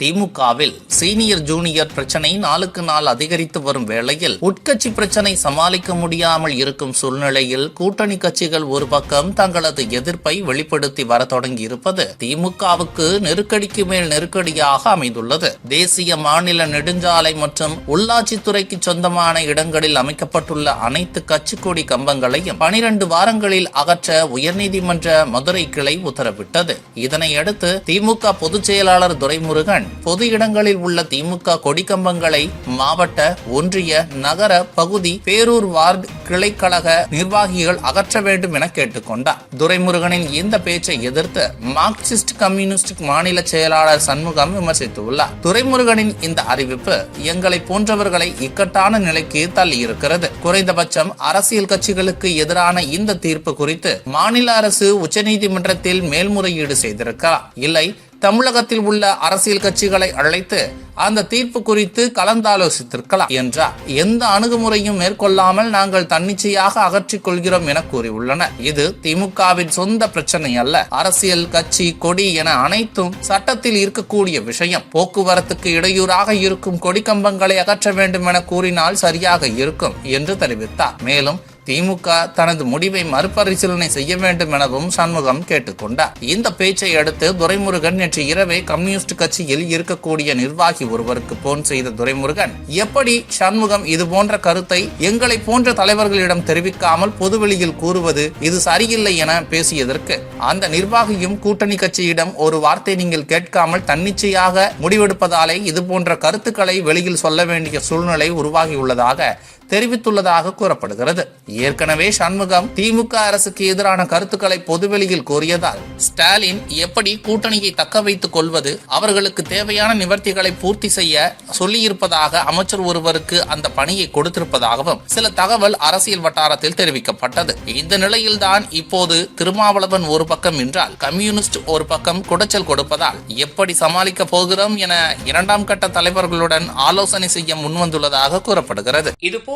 திமுகவில் senior junior பிரச்சனை நாளுக்கு நாள் அதிகரித்து வரும் வேளையில் உட்கட்சி பிரச்சனை சமாளிக்க முடியாமல் இருக்கும் சூழ்நிலையில் கூட்டணி கட்சிகள் ஒரு பக்கம் தங்களது எதிர்ப்பை வெளிப்படுத்தி வர தொடங்கி இருப்பது திமுகவுக்கு நெருக்கடிக்கு மேல் நெருக்கடியாக அமைந்துள்ளது. தேசிய மாநில நெடுஞ்சாலை மற்றும் உள்ளாட்சித்துறைக்கு சொந்தமான இடங்களில் அமைக்கப்பட்டுள்ள அனைத்து கட்சிக்கொடி கம்பங்களையும் பனிரெண்டு வாரங்களில் அகற்ற உயர்நீதிமன்ற மதுரை கிளை உத்தரவிட்டது. இதனையடுத்து திமுக பொதுச் செயலாளர் துரைமுருகன் பொது இடங்களில் உள்ள திமுக கொடிக்கம்பங்களை மாவட்ட ஒன்றிய நகர பகுதி பேரூர் வார்டு கிளைக்கழக நிர்வாகிகள் அகற்ற வேண்டும் என கேட்டுக்கொண்டார். துரைமுருகனின் இந்த பேச்சை எதிர்த்து மார்க்சிஸ்ட் கம்யூனிஸ்ட் மாநில செயலாளர் சண்முகம் விமர்சித்துள்ளார். துரைமுருகனின் இந்த அறிவிப்பு எங்களை போன்றவர்களை இக்கட்டான நிலைக்கு தள்ளி இருக்கிறது. குறைந்தபட்சம் அரசியல் கட்சிகளுக்கு எதிரான இந்த தீர்ப்பு குறித்து மாநில அரசு உச்சநீதிமன்றத்தில் மேல்முறையீடு செய்திருக்கலாம். இல்லை தமிழகத்தில் உள்ள அரசியல் கட்சிகளை அழைத்து அந்த தீர்ப்பு குறித்து கலந்தாலோசித்திருக்கலாம் என்றார். எந்த அணுகுமுறையும் மேற்கொள்ளாமல் நாங்கள் தன்னிச்சையாக அகற்றிக் கொள்கிறோம் என கூறியுள்ளனர். இது திமுகவின் சொந்த பிரச்சனை அல்ல. அரசியல் கட்சி கொடி என அனைத்தும் சட்டத்தில் இருக்கக்கூடிய விஷயம். போக்குவரத்துக்கு இடையூறாக இருக்கும் கொடி கம்பங்களை அகற்ற வேண்டும் என கூறினால் சரியாக இருக்கும் என்று தெரிவித்தார். மேலும் திமுக தனது முடிவை மறுபரிசீலனை செய்ய வேண்டும் எனவும் சண்முகம் கேட்டுக்கொண்டார். இந்த பேச்சை அடுத்து துரைமுருகன் நேற்று இரவே கம்யூனிஸ்ட் கட்சியில் இருக்கக்கூடிய நிர்வாகி ஒருவருக்கு போன் செய்த துரைமுருகன் எப்படி சண்முகம் இது போன்ற கருத்தை எங்களை போன்ற தலைவர்களிடம் தெரிவிக்காமல் பொதுவெளியில் கூறுவது? இது சரியில்லை என பேசியதற்கு அந்த நிர்வாகியும் கூட்டணி கட்சியிடம் ஒரு வார்த்தை நீங்கள் கேட்காமல் தன்னிச்சையாக முடிவெடுப்பதாலே இது போன்ற கருத்துக்களை வெளியில் சொல்ல வேண்டிய சூழ்நிலை உருவாகியுள்ளதாக தெரிவித்துள்ளதாக கூறப்படுகிறது. ஏற்கனவே சண்முகம் திமுக அரசுக்கு எதிரான கருத்துக்களை பொதுவெளியில் கோரியதால் ஸ்டாலின் எப்படி கூட்டணியை தக்க வைத்துக் கொள்வது அவர்களுக்கு தேவையான நிவர்த்திகளை பூர்த்தி செய்ய சொல்லியிருப்பதாக அமைச்சர் ஒருவருக்கு அந்த பணியை கொடுத்திருப்பதாகவும் சில தகவல் அரசியல் வட்டாரத்தில் தெரிவிக்கப்பட்டது. இந்த நிலையில்தான் இப்போது திருமாவளவன் ஒரு பக்கம் என்றால் கம்யூனிஸ்ட் ஒரு பக்கம் குடைச்சல் கொடுப்பதால் எப்படி சமாளிக்க போகிறோம் என இரண்டாம் கட்ட தலைவர்களுடன் ஆலோசனை செய்ய முன்வந்துள்ளதாக கூறப்படுகிறது. இதுபோல்